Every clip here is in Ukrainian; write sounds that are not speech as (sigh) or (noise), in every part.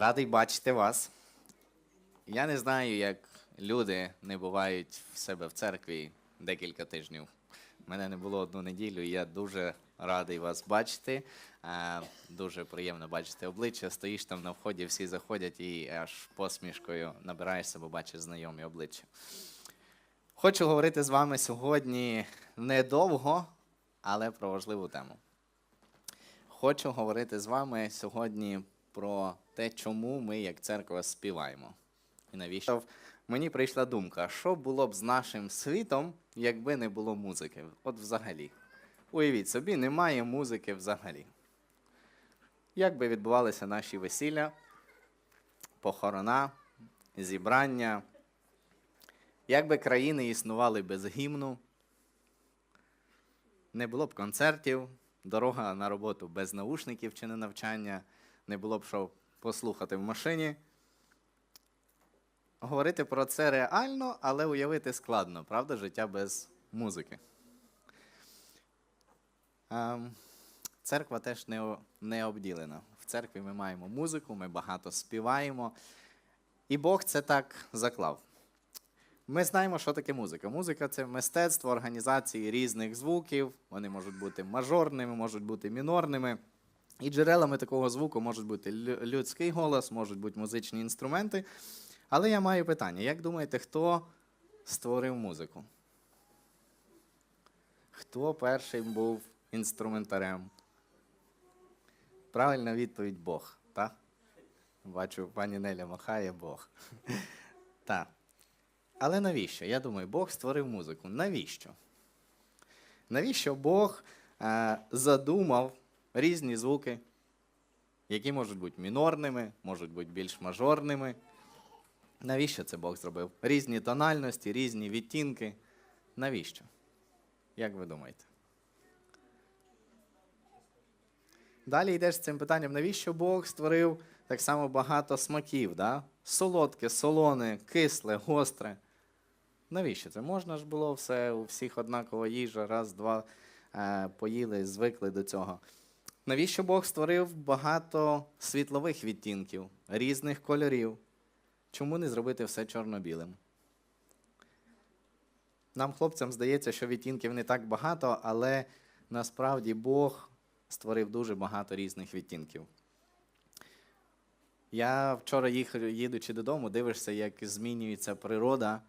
Радий бачити вас. Я не знаю, як люди не бувають в себе в церкві декілька тижнів. Мене не було одну неділю, і я дуже радий вас бачити. Е, Дуже приємно бачити обличчя. Стоїш там на вході, всі заходять і аж посмішкою набираєшся, бо бачиш знайомі обличчя. Хочу говорити з вами сьогодні недовго, але про важливу тему. Хочу говорити з вами сьогодні про те, чому ми, як церква, співаємо. І навіщо мені прийшла думка, що було б з нашим світом, якби не було музики? От взагалі. Уявіть собі, немає музики взагалі. Як би відбувалися наші весілля, похорона, зібрання, як би країни існували без гімну, не було б концертів, дорога на роботу без наушників чи на навчання, не було б що послухати в машині. Говорити про це реально, але уявити складно, правда, життя без музики. Ем, Церква теж не обділена. В церкві ми маємо музику, ми багато співаємо, і Бог це так заклав. Ми знаємо, що таке музика. Музика це мистецтво організації різних звуків. Вони можуть бути мажорними, можуть бути мінорними. І джерелами такого звуку можуть бути людський голос, можуть бути музичні інструменти. Але я маю питання: як думаєте, хто створив музику? Хто першим був інструментарем? Правильна відповідь Бог, так? Бачу, пані Неля махає Бог. (laughs) Так. Але навіщо? Я думаю, Бог створив музику. Навіщо? Навіщо Бог е, задумав різні звуки, які можуть бути мінорними, можуть бути більш мажорними? Навіщо це Бог зробив? Різні тональності, різні відтінки. Навіщо? Як ви думаєте? Далі йдеш з цим питанням, навіщо Бог створив так само багато смаків, да? солодке, солоне, кисле, гостре. Навіщо це? Можна ж було все, у всіх однакова їжа, раз, два е, поїли, звикли до цього. Навіщо Бог створив багато світлових відтінків, різних кольорів? Чому не зробити все чорно-білим? Нам, хлопцям, здається, що відтінків не так багато, але насправді Бог створив дуже багато різних відтінків. Я вчора їхав, їдучи додому, дивишся, як змінюється природа.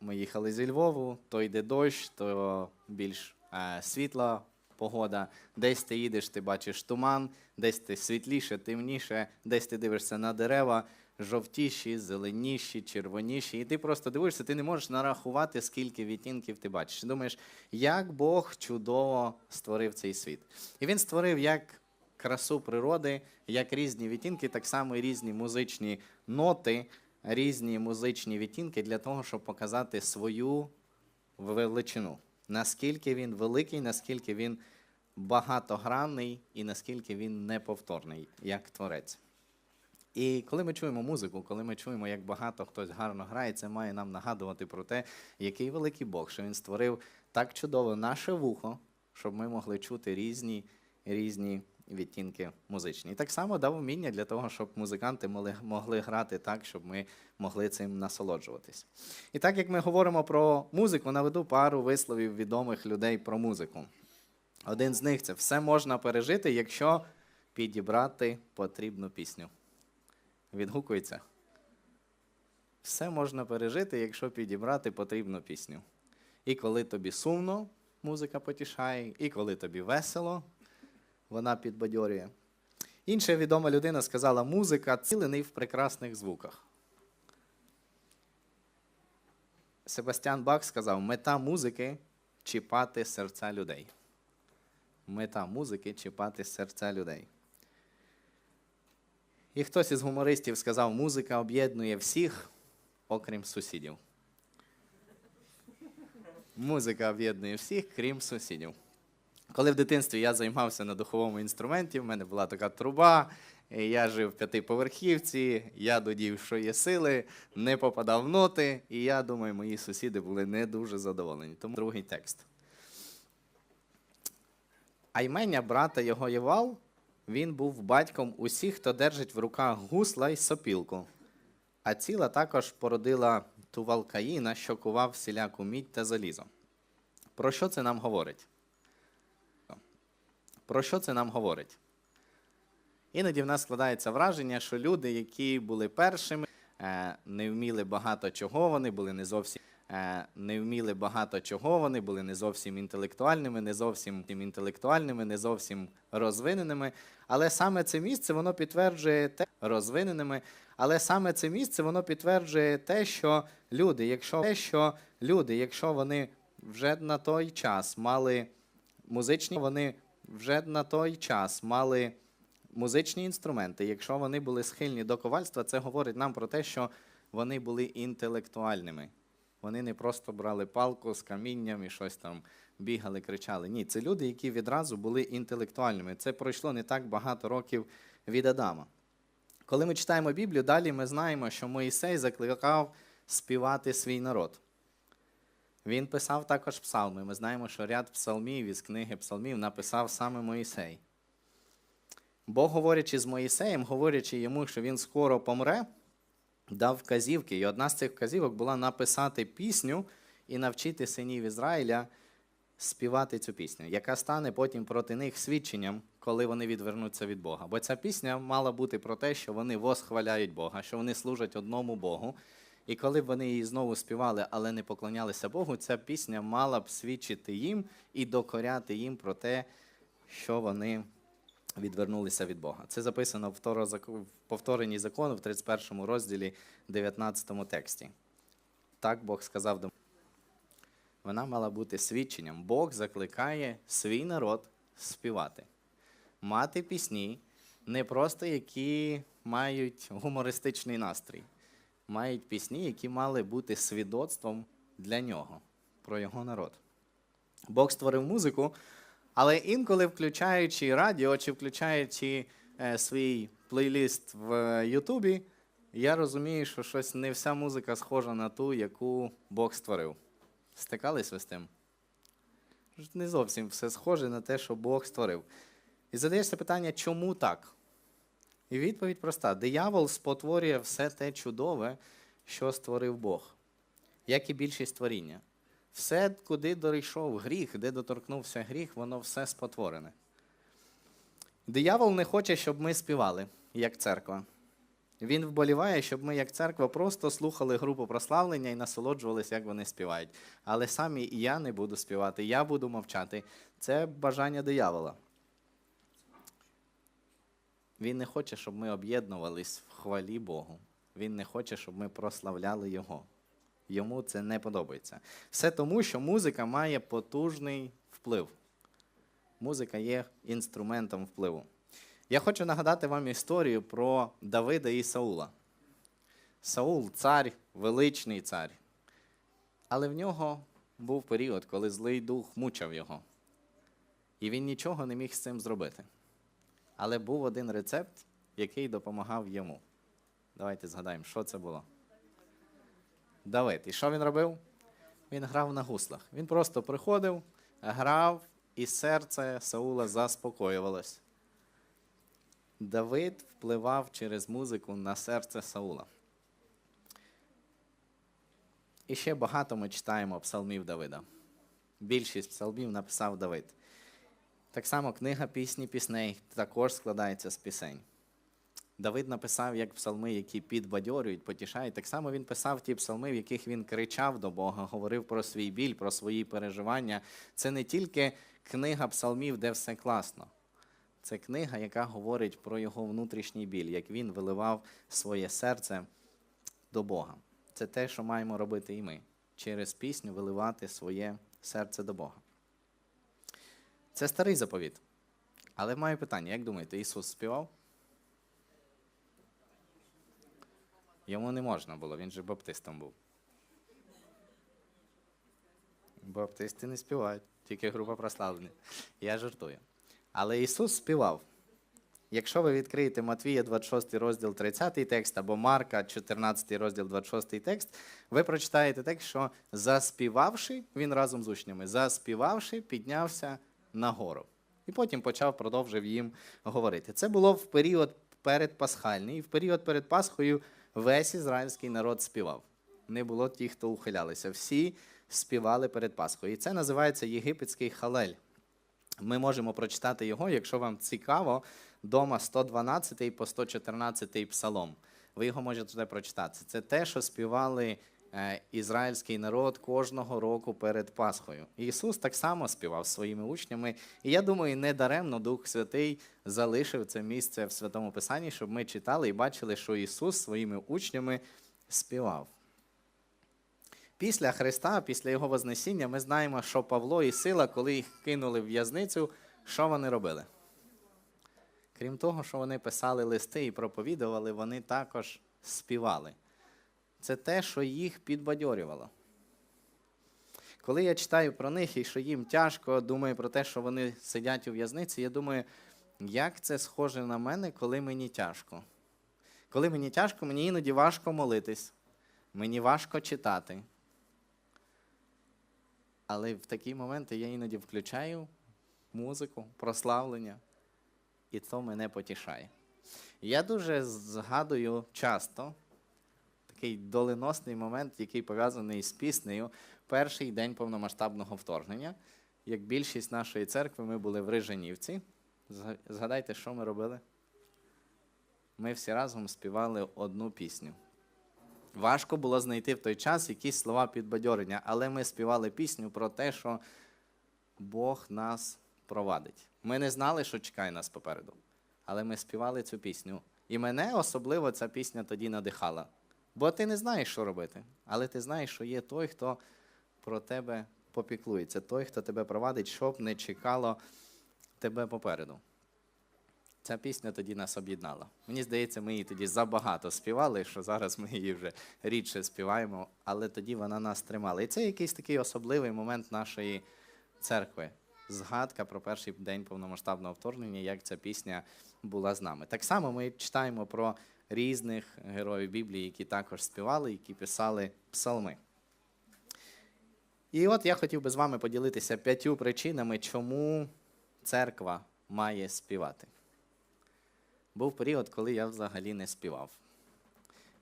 Ми їхали зі Львову, то йде дощ, то більш а, світла погода. Десь ти їдеш, ти бачиш туман, десь ти світліше, темніше, десь ти дивишся на дерева, жовтіші, зеленіші, червоніші. І ти просто дивишся, ти не можеш нарахувати, скільки відтінків ти бачиш. Думаєш, як Бог чудово створив цей світ. І він створив як красу природи, як різні відтінки, так само і різні музичні ноти, різні музичні відтінки для того, щоб показати свою величину. Наскільки він великий, наскільки він багатогранний і наскільки він неповторний, як творець. І коли ми чуємо музику, коли ми чуємо, як багато хтось гарно грає, це має нам нагадувати про те, який великий Бог, що він створив так чудово наше вухо, щоб ми могли чути різні, різні відтінки музичні. І так само дав вміння для того, щоб музиканти могли, могли грати так, щоб ми могли цим насолоджуватись. І так як ми говоримо про музику, наведу пару висловів відомих людей про музику. Один з них це все можна пережити, якщо підібрати потрібну пісню. Відгукується. Все можна пережити, якщо підібрати потрібну пісню. І коли тобі сумно, музика потішає, і коли тобі весело, вона підбадьорює. Інша відома людина сказала, музика цілений в прекрасних звуках. Себастьян Бах сказав, мета музики чіпати серця людей. Мета музики чіпати серця людей. І хтось із гумористів сказав, музика об'єднує всіх, окрім сусідів. Музика об'єднує всіх, крім сусідів. Коли в дитинстві я займався на духовому інструменті, в мене була така труба, я жив в п'ятиповерхівці, я додів, що є сили, не попадав в ноти, і я думаю, мої сусіди були не дуже задоволені. Тому другий текст. А ймення брата його Євал він був батьком усіх, хто держить в руках гусла й сопілку. А ціла також породила Тувалкаїна, що кував всіляку мідь та залізо. Про що це нам говорить? Про що це нам говорить? Іноді в нас складається враження, що люди, які були першими, е, не вміли багато чого, вони були не зовсім е, не вміли багато чого, вони були не зовсім інтелектуальними, не зовсім інтелектуальними, не зовсім розвиненими. Але саме це місце воно підтверджує те розвиненими. Але саме це місце воно підтверджує те, що люди, якщо те, що люди, якщо вони вже на той час мали музичні, вони вже на той час мали музичні інструменти. Якщо вони були схильні до ковальства, це говорить нам про те, що вони були інтелектуальними. Вони не просто брали палку з камінням і щось там бігали, кричали. Ні, це люди, які відразу були інтелектуальними. Це пройшло не так багато років від Адама. Коли ми читаємо Біблію, далі ми знаємо, що Моїсей закликав співати свій народ. Він писав також псалми. Ми знаємо, що ряд псалмів із книги псалмів написав саме Моїсей. Бог, говорячи з Моїсеєм, говорячи йому, що він скоро помре, дав вказівки. І одна з цих вказівок була написати пісню і навчити синів Ізраїля співати цю пісню, яка стане потім проти них свідченням, коли вони відвернуться від Бога. Бо ця пісня мала бути про те, що вони восхваляють Бога, що вони служать одному Богу. І коли б вони її знову співали, але не поклонялися Богу, ця пісня мала б свідчити їм і докоряти їм про те, що вони відвернулися від Бога. Це записано в повторенні закону в 31 розділі 19 тексті. Так Бог сказав до вона мала бути свідченням. Бог закликає свій народ співати, мати пісні, не просто які мають гумористичний настрій, мають пісні, які мали бути свідоцтвом для нього, про його народ. Бог створив музику, але інколи, включаючи радіо чи включаючи е, свій плейліст в Ютубі, я розумію, що щось не вся музика схожа на ту, яку Бог створив. Стикались ви з тим? Не зовсім все схоже на те, що Бог створив. І задаєшся питання, чому так? І відповідь проста: диявол спотворює все те чудове, що створив Бог, як і більшість творіння. Все, куди дійшов гріх, де доторкнувся гріх, воно все спотворене. Диявол не хоче, щоб ми співали, як церква. Він вболіває, щоб ми, як церква, просто слухали групу прославлення і насолоджувалися, як вони співають. Але самі я не буду співати, я буду мовчати. Це бажання диявола. Він не хоче, щоб ми об'єднувались в хвалі Богу. Він не хоче, щоб ми прославляли Його. Йому це не подобається. Все тому, що музика має потужний вплив. Музика є інструментом впливу. Я хочу нагадати вам історію про Давида і Саула. Саул цар, величний цар. Але в нього був період, коли злий дух мучав його. І він нічого не міг з цим зробити. Але був один рецепт, який допомагав йому. Давайте згадаємо, що це було. Давид. І що він робив? Він грав на гуслах. Він просто приходив, грав, і серце Саула заспокоювалось. Давид впливав через музику на серце Саула. І ще багато ми читаємо псалмів Давида. Більшість псалмів написав Давид. Так само книга пісні пісней також складається з пісень. Давид написав як псалми, які підбадьорюють, потішають. Так само він писав ті псалми, в яких він кричав до Бога, говорив про свій біль, про свої переживання. Це не тільки книга псалмів, де все класно. Це книга, яка говорить про його внутрішній біль, як він виливав своє серце до Бога. Це те, що маємо робити і ми. Через пісню виливати своє серце до Бога. Це старий заповіт. Але маю питання: як думаєте, Ісус співав? Йому не можна було, він же баптистом був. Баптисти не співають, тільки група прославлення. Я жартую. Але Ісус співав. Якщо ви відкриєте Матвія 26 розділ 30 текст або Марка 14 розділ 26 текст, ви прочитаєте текст, що заспівавши, він разом з учнями, заспівавши, піднявся на гору. І потім почав продовжив їм говорити. Це було в період передпасхальний, і в період перед Пасхою весь ізраїльський народ співав. Не було тих, хто ухилялися. Всі співали перед Пасхою. І це називається єгипетський халель. Ми можемо прочитати його, якщо вам цікаво, дома 112 по 114 псалом. Ви його можете туди прочитати. Це те, що співали ізраїльський народ кожного року перед Пасхою. Ісус так само співав своїми учнями. І я думаю, не даремно Дух Святий залишив це місце в Святому Писанні, щоб ми читали і бачили, що Ісус своїми учнями співав. Після Христа, після Його Вознесіння, ми знаємо, що Павло і Сила, коли їх кинули в в'язницю, що вони робили? Крім того, що вони писали листи і проповідували, вони також співали. Це те, що їх підбадьорювало. Коли я читаю про них і що їм тяжко, думаю про те, що вони сидять у в'язниці, я думаю, як це схоже на мене, коли мені тяжко. Коли мені тяжко, мені іноді важко молитись, мені важко читати. Але в такі моменти я іноді включаю музику, прославлення, і то мене потішає. Я дуже згадую часто такий доленосний момент, який пов'язаний з піснею перший день повномасштабного вторгнення. Як більшість нашої церкви, ми були в Рижанівці. Згадайте, що ми робили? Ми всі разом співали одну пісню. Важко було знайти в той час якісь слова підбадьорення, але ми співали пісню про те, що Бог нас провадить. Ми не знали, що чекає нас попереду, але ми співали цю пісню. І мене особливо ця пісня тоді надихала. Бо ти не знаєш, що робити, але ти знаєш, що є той, хто про тебе попіклується, той, хто тебе провадить, щоб не чекало тебе попереду. Ця пісня тоді нас об'єднала. Мені здається, ми її тоді забагато співали, що зараз ми її вже рідше співаємо, але тоді вона нас тримала. І це якийсь такий особливий момент нашої церкви. Згадка про перший день повномасштабного вторгнення, як ця пісня була з нами. Так само ми читаємо про різних героїв Біблії, які також співали, які писали псалми. І от я хотів би з вами поділитися п'ятью причинами, чому церква має співати. Був період, коли я взагалі не співав.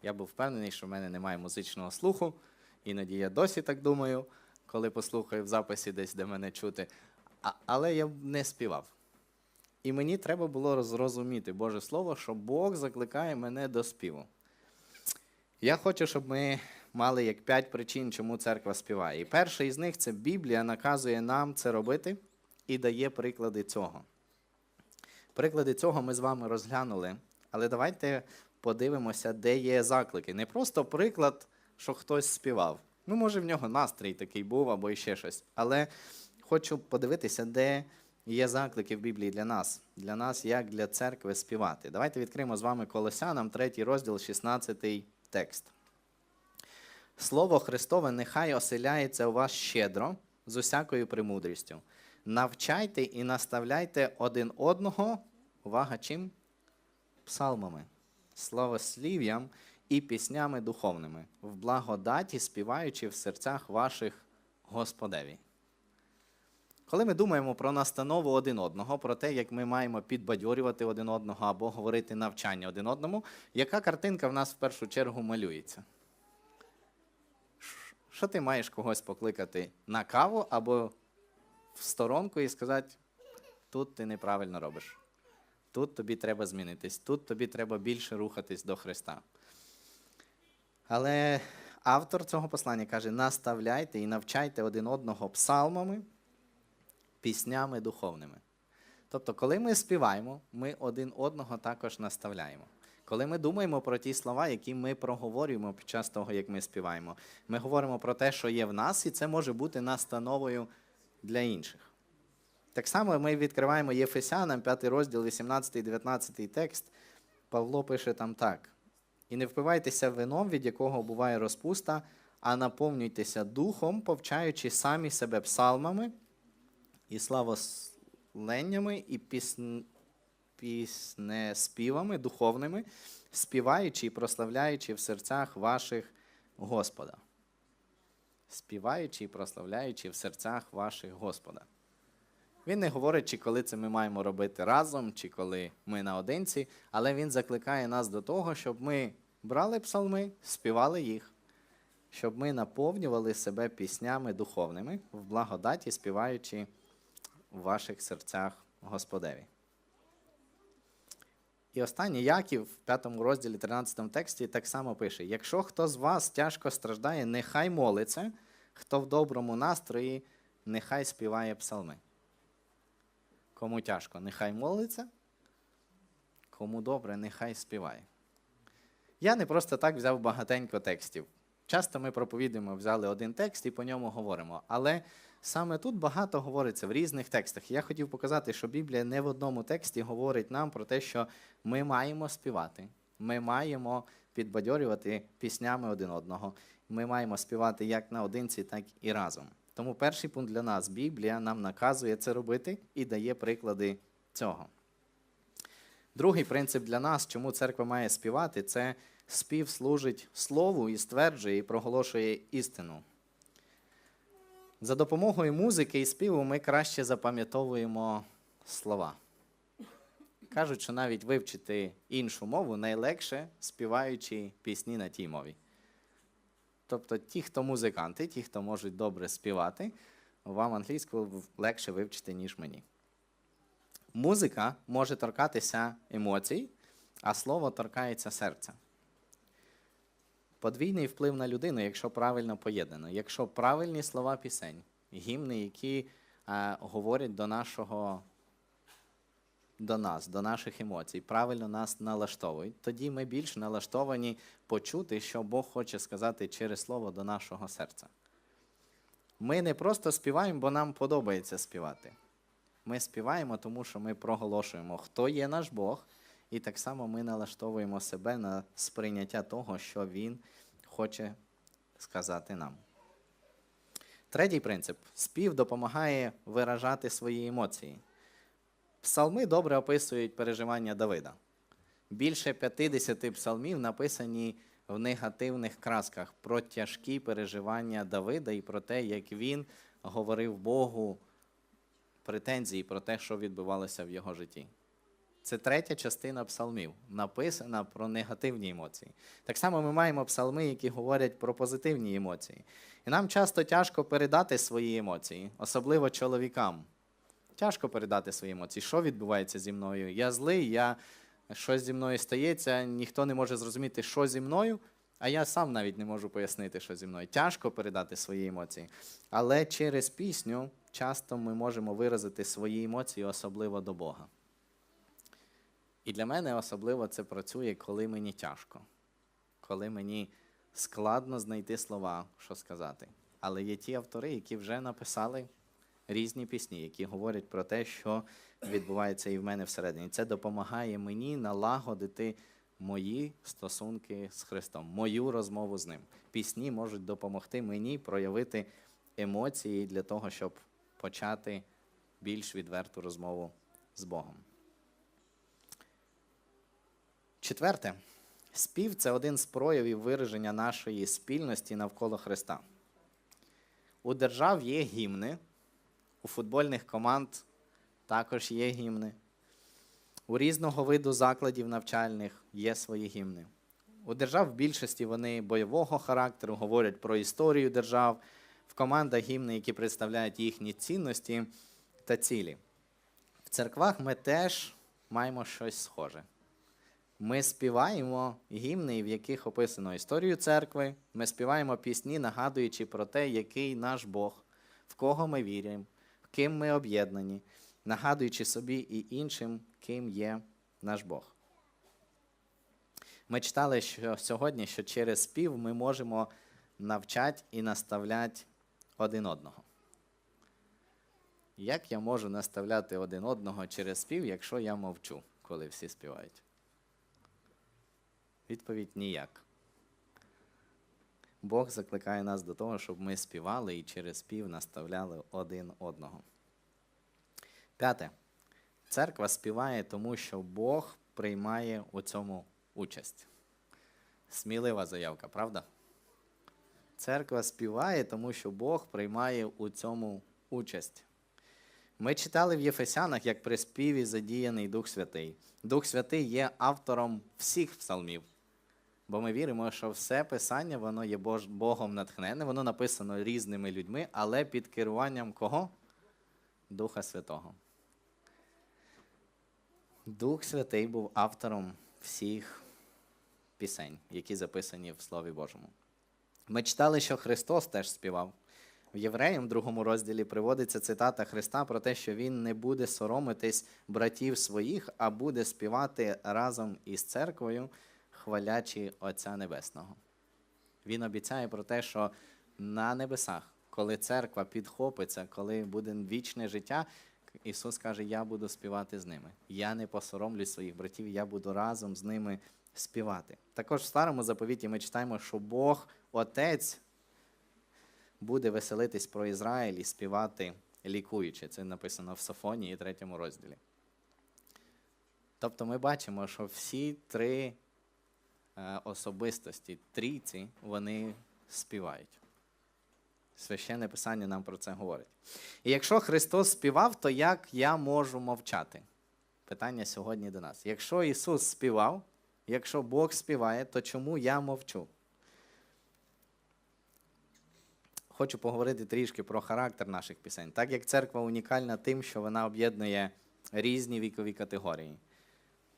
Я був впевнений, що в мене немає музичного слуху, іноді я досі так думаю, коли послухаю в записі десь, де мене чути. А, але я не співав. І мені треба було зрозуміти Боже Слово, що Бог закликає мене до співу. Я хочу, щоб ми мали як п'ять причин, чому церква співає. І перша із них це Біблія наказує нам це робити і дає приклади цього. Приклади цього ми з вами розглянули, але давайте подивимося, де є заклики. Не просто приклад, що хтось співав. Ну, може, в нього настрій такий був або ще щось. Але хочу подивитися, де є заклики в Біблії для нас, для нас, як для церкви співати. Давайте відкриємо з вами Колосянам, 3 розділ, 16 текст. Слово Христове нехай оселяється у вас щедро, з усякою премудрістю. Навчайте і наставляйте один одного, увага чим? Псалмами, славослів'ям і піснями духовними, в благодаті співаючи в серцях ваших Господеві. Коли ми думаємо про настанову один одного, про те, як ми маємо підбадьорювати один одного або говорити навчання один одному, яка картинка в нас в першу чергу малюється? Що ти маєш когось покликати на каву або в сторонку і сказати, тут ти неправильно робиш. Тут тобі треба змінитись, тут тобі треба більше рухатись до Христа. Але автор цього послання каже: наставляйте і навчайте один одного псалмами, піснями духовними. Тобто, коли ми співаємо, ми один одного також наставляємо. Коли ми думаємо про ті слова, які ми проговорюємо під час того, як ми співаємо, ми говоримо про те, що є в нас, і це може бути настановою для інших. Так само ми відкриваємо Єфесянам, 5 розділ, 18-19 текст. Павло пише там так: І не впивайтеся вином, від якого буває розпуста, а наповнюйтеся духом, повчаючи самі себе псалмами і славосленнями, і пісн... піснеспівами духовними, співаючи і прославляючи в серцях ваших Господа. Співаючи і прославляючи в серцях ваших Господа. Він не говорить, чи коли це ми маємо робити разом, чи коли ми наодинці, але він закликає нас до того, щоб ми брали псалми, співали їх, щоб ми наповнювали себе піснями духовними в благодаті, співаючи в ваших серцях Господеві. І останній Яків в 5 розділі 13 тексті так само пише: якщо хто з вас тяжко страждає, нехай молиться, хто в доброму настрої, нехай співає псалми. Кому тяжко, нехай молиться, кому добре, нехай співає. Я не просто так взяв багатенько текстів. Часто ми проповідуємо, взяли один текст і по ньому говоримо. Але саме тут багато говориться в різних текстах. Я хотів показати, що Біблія не в одному тексті говорить нам про те, що ми маємо співати, ми маємо підбадьорювати піснями один одного. Ми маємо співати як наодинці, так і разом. Тому перший пункт для нас Біблія нам наказує це робити і дає приклади цього. Другий принцип для нас, чому церква має співати, це спів служить слову і стверджує і проголошує істину. За допомогою музики і співу ми краще запам'ятовуємо слова. Кажуть, що навіть вивчити іншу мову найлегше співаючи пісні на тій мові. Тобто ті, хто музиканти, ті, хто можуть добре співати, вам англійську легше вивчити, ніж мені. Музика може торкатися емоцій, а слово торкається серця. Подвійний вплив на людину, якщо правильно поєднано, якщо правильні слова пісень, гімни, які а, говорять до нашого, до нас, до наших емоцій, правильно нас налаштовують, тоді ми більш налаштовані почути, що Бог хоче сказати через слово до нашого серця. Ми не просто співаємо, бо нам подобається співати. Ми співаємо, тому що ми проголошуємо, хто є наш Бог, і так само ми налаштовуємо себе на сприйняття того, що Він хоче сказати нам. Третій принцип спів допомагає виражати свої емоції. Псалми добре описують переживання Давида. Більше 50 псалмів написані в негативних красках про тяжкі переживання Давида і про те, як він говорив Богу претензії про те, що відбувалося в його житті. Це третя частина псалмів, написана про негативні емоції. Так само ми маємо псалми, які говорять про позитивні емоції. І нам часто тяжко передати свої емоції, особливо чоловікам. Тяжко передати свої емоції. Що відбувається зі мною? Я злий, я щось зі мною стається, ніхто не може зрозуміти, що зі мною, а я сам навіть не можу пояснити, що зі мною. Тяжко передати свої емоції. Але через пісню часто ми можемо виразити свої емоції, особливо до Бога. І для мене особливо це працює, коли мені тяжко, коли мені складно знайти слова, що сказати. Але є ті автори, які вже написали різні пісні, які говорять про те, що відбувається і в мене всередині. Це допомагає мені налагодити мої стосунки з Христом, мою розмову з ним. Пісні можуть допомогти мені проявити емоції для того, щоб почати більш відверту розмову з Богом. Четверте, спів це один з проявів вираження нашої спільності навколо Христа. У держав є гімни, у футбольних команд також є гімни. У різного виду закладів навчальних є свої гімни. У держав в більшості вони бойового характеру, говорять про історію держав, в командах гімни, які представляють їхні цінності та цілі. В церквах ми теж маємо щось схоже. Ми співаємо гімни, в яких описано історію церкви. Ми співаємо пісні, нагадуючи про те, який наш Бог, в кого ми віримо, ким ми об'єднані, нагадуючи собі і іншим, ким є наш Бог. Ми читали що сьогодні, що через спів ми можемо навчати і наставляти один одного. Як я можу наставляти один одного через спів, якщо я мовчу, коли всі співають? Відповідь ніяк. Бог закликає нас до того, щоб ми співали і через спів наставляли один одного. П'яте. Церква співає, тому що Бог приймає у цьому участь. Смілива заявка, правда? Церква співає, тому що Бог приймає у цьому участь. Ми читали в Єфесянах, як при співі задіяний Дух Святий. Дух Святий є автором всіх псалмів. Бо ми віримо, що все писання воно є Богом натхнене, воно написано різними людьми, але під керуванням кого? Духа Святого. Дух Святий був автором всіх пісень, які записані в Слові Божому. Ми читали, що Христос теж співав. В Євреям, другому розділі, приводиться цитата Христа про те, що Він не буде соромитись братів своїх, а буде співати разом із церквою, хвалячи Отця Небесного. Він обіцяє про те, що на небесах, коли церква підхопиться, коли буде вічне життя, Ісус каже: Я буду співати з ними. Я не посоромлюсь своїх братів, я буду разом з ними співати. Також в старому заповіті ми читаємо, що Бог, Отець, буде веселитись про Ізраїль і співати лікуючи. Це написано в Софонії, 3 розділі. Тобто ми бачимо, що всі три особистості трійці, вони співають. Священне Писання нам про це говорить. І якщо Христос співав, то як я можу мовчати? Питання сьогодні до нас. Якщо Ісус співав, якщо Бог співає, то чому я мовчу? Хочу поговорити трішки про характер наших пісень. Так як церква унікальна тим, що вона об'єднує різні вікові категорії.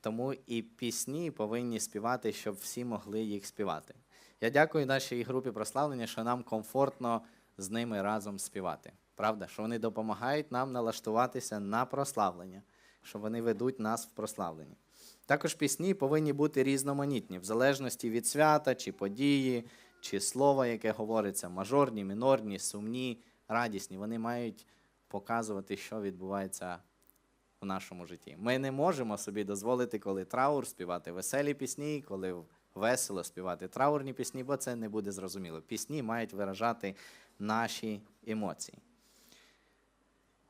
Тому і пісні повинні співати, щоб всі могли їх співати. Я дякую нашій групі прославлення, що нам комфортно з ними разом співати. Правда, що вони допомагають нам налаштуватися на прославлення, що вони ведуть нас в прославленні. Також пісні повинні бути різноманітні, в залежності від свята чи події, чи слова, яке говориться, мажорні, мінорні, сумні, радісні. Вони мають показувати, що відбувається в нашому житті. Ми не можемо собі дозволити, коли траур співати веселі пісні, коли весело співати траурні пісні, бо це не буде зрозуміло. Пісні мають виражати наші емоції.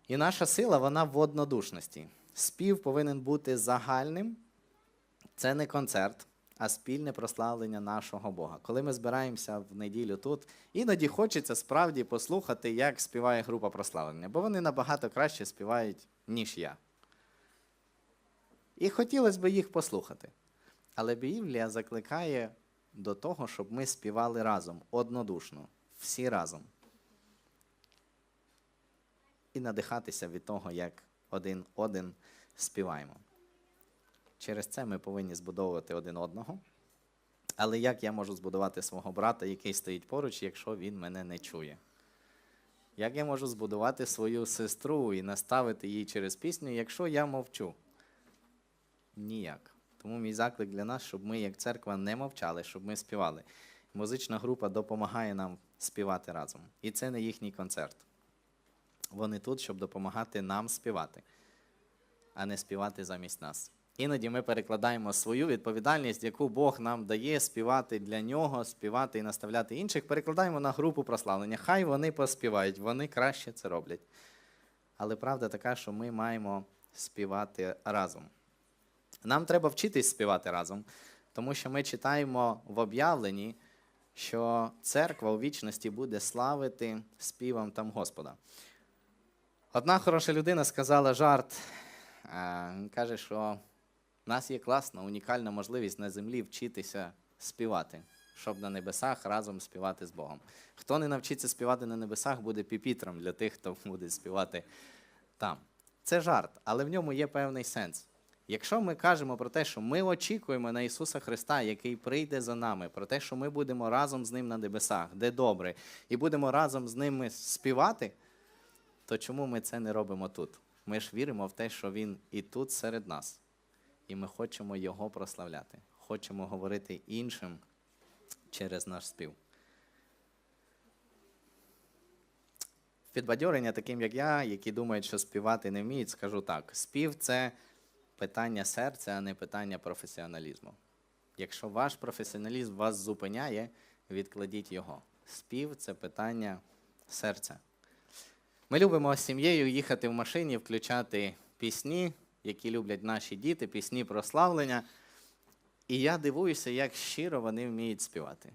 І наша сила, вона в однодушності. Спів повинен бути загальним. Це не концерт, а спільне прославлення нашого Бога. Коли ми збираємося в неділю тут, іноді хочеться справді послухати, як співає група прославлення, бо вони набагато краще співають, ніж я. І хотілося б їх послухати. Але Біблія закликає до того, щоб ми співали разом, однодушно, всі разом. І надихатися від того, як один один співаємо. Через це ми повинні збудовувати один одного. Але як я можу збудувати свого брата, який стоїть поруч, якщо він мене не чує? Як я можу збудувати свою сестру і наставити її через пісню, якщо я мовчу? Ніяк. Тому мій заклик для нас, щоб ми, як церква, не мовчали, щоб ми співали. Музична група допомагає нам співати разом. І це не їхній концерт. Вони тут, щоб допомагати нам співати, а не співати замість нас. Іноді ми перекладаємо свою відповідальність, яку Бог нам дає співати для нього, співати і наставляти інших, перекладаємо на групу прославлення. Хай вони поспівають, вони краще це роблять. Але правда така, що ми маємо співати разом. Нам треба вчитись співати разом, тому що ми читаємо в об'явленні, що церква у вічності буде славити співом там Господа. Одна хороша людина сказала жарт, е, каже, що в нас є класна, унікальна можливість на землі вчитися співати, щоб на небесах разом співати з Богом. Хто не навчиться співати на небесах, буде піпітром для тих, хто буде співати там. Це жарт, але в ньому є певний сенс. Якщо ми кажемо про те, що ми очікуємо на Ісуса Христа, який прийде за нами, про те, що ми будемо разом з Ним на небесах, де добре, і будемо разом з ними співати, то чому ми це не робимо тут? Ми ж віримо в те, що Він і тут серед нас, і ми хочемо Його прославляти, хочемо говорити іншим через наш спів. Підбадьорення таким, як я, які думають, що співати не вміють, скажу так: спів це питання серця, а не питання професіоналізму. Якщо ваш професіоналізм вас зупиняє, відкладіть його. Спів це питання серця. Ми любимо з сім'єю їхати в машині, включати пісні, які люблять наші діти, пісні прославлення. І я дивуюся, як щиро вони вміють співати.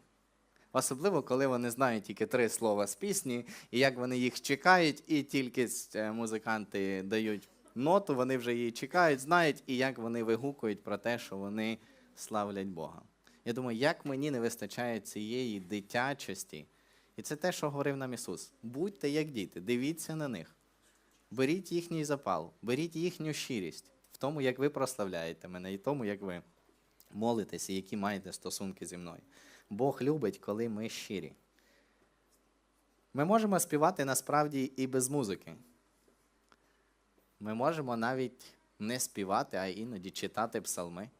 Особливо, коли вони знають тільки три слова з пісні, і як вони їх чекають, і тільки е, музиканти дають ноту, вони вже її чекають, знають, і як вони вигукують про те, що вони славлять Бога. Я думаю, як мені не вистачає цієї дитячості. І це те, що говорив нам Ісус. Будьте як діти, дивіться на них. Беріть їхній запал, беріть їхню щирість в тому, як ви прославляєте мене, і в тому, як ви молитеся, які маєте стосунки зі мною. Бог любить, коли ми щирі. Ми можемо співати насправді і без музики. Ми можемо навіть не співати, а іноді читати псалми.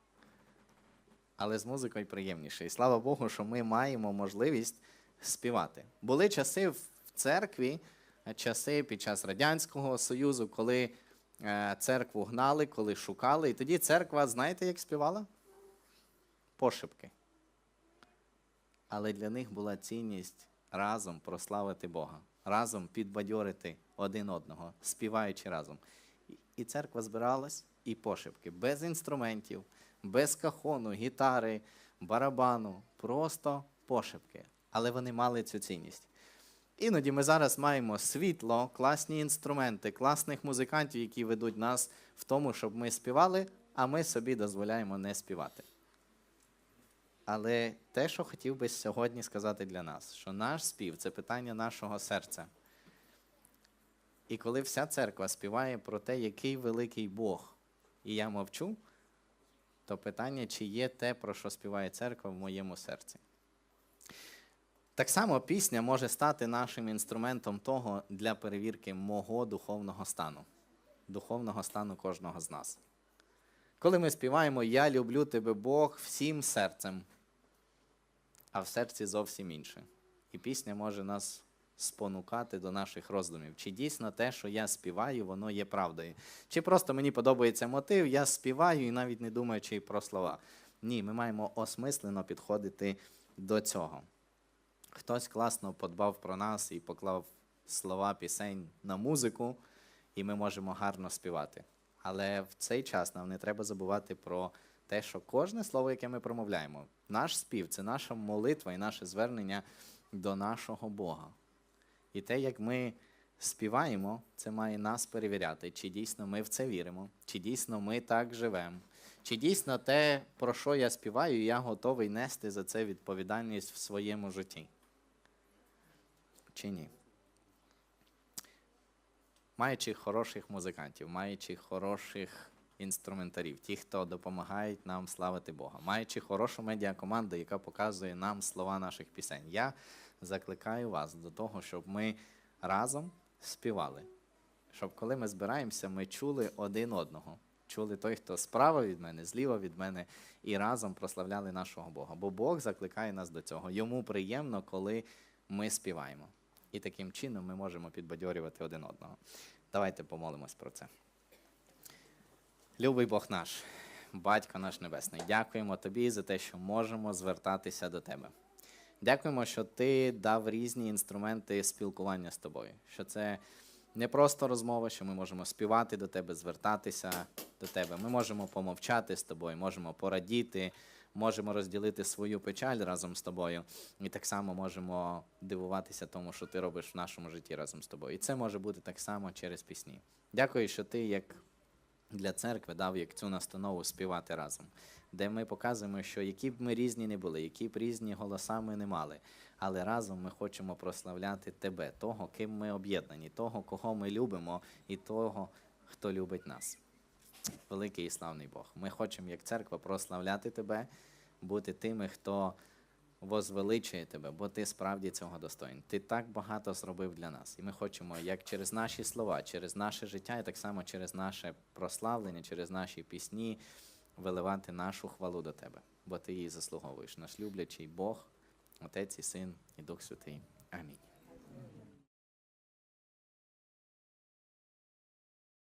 Але з музикою приємніше. І слава Богу, що ми маємо можливість співати. Були часи в церкві, часи під час Радянського Союзу, коли е, церкву гнали, коли шукали. І тоді церква, знаєте, як співала? Пошепки. Але для них була цінність разом прославити Бога, разом підбадьорити один одного, співаючи разом. І- церква збиралась і пошепки, без інструментів, без кахону, гітари, барабану, просто пошепки. Але вони мали цю цінність. Іноді ми зараз маємо світло, класні інструменти, класних музикантів, які ведуть нас в тому, щоб ми співали, а ми собі дозволяємо не співати. Але те, що хотів би сьогодні сказати для нас, що наш спів це питання нашого серця. І коли вся церква співає про те, який великий Бог, і я мовчу, то питання, чи є те, про що співає церква в моєму серці. Так само пісня може стати нашим інструментом того для перевірки мого духовного стану, духовного стану кожного з нас. Коли ми співаємо Я люблю тебе Бог всім серцем, а в серці зовсім інше. І пісня може нас спонукати до наших роздумів. Чи дійсно те, що я співаю, воно є правдою? Чи просто мені подобається мотив, я співаю і навіть не думаючи про слова. Ні, ми маємо осмислено підходити до цього. Хтось класно подбав про нас і поклав слова пісень на музику, і ми можемо гарно співати. Але в цей час нам не треба забувати про те, що кожне слово, яке ми промовляємо, наш спів це наша молитва і наше звернення до нашого Бога. І те, як ми співаємо, це має нас перевіряти, чи дійсно ми в це віримо, чи дійсно ми так живемо, чи дійсно те, про що я співаю, я готовий нести за це відповідальність в своєму житті. Чи ні? Маючи хороших музикантів, маючи хороших інструментарів, ті, хто допомагають нам славити Бога, маючи хорошу медіакоманду, яка показує нам слова наших пісень. Я закликаю вас до того, щоб ми разом співали. Щоб коли ми збираємося, ми чули один одного. Чули той, хто справа від мене, зліва від мене, і разом прославляли нашого Бога. Бо Бог закликає нас до цього. Йому приємно, коли ми співаємо. І таким чином ми можемо підбадьорювати один одного. Давайте помолимось про це. Любий Бог наш, Батько наш Небесний, дякуємо Тобі за те, що можемо звертатися до Тебе. Дякуємо, що Ти дав різні інструменти спілкування з тобою. Що це не просто розмова, що ми можемо співати до тебе, звертатися до тебе. Ми можемо помовчати з тобою, можемо порадіти, можемо розділити свою печаль разом з тобою. І так само можемо дивуватися тому, що ти робиш в нашому житті разом з тобою. І це може бути так само через пісні. Дякую, що ти, як для церкви, дав як цю настанову співати разом, де ми показуємо, що які б ми різні не були, які б різні голоса ми не мали, але разом ми хочемо прославляти тебе, того, ким ми об'єднані, того, кого ми любимо, і того, хто любить нас. Великий і славний Бог. Ми хочемо, як церква, прославляти тебе, бути тими, хто возвеличує тебе, бо ти справді цього достоїн. Ти так багато зробив для нас. І ми хочемо, як через наші слова, через наше життя, і так само через наше прославлення, через наші пісні виливати нашу хвалу до тебе, бо ти її заслуговуєш. Наш люблячий Бог, Отець і Син і Дух Святий. Амінь.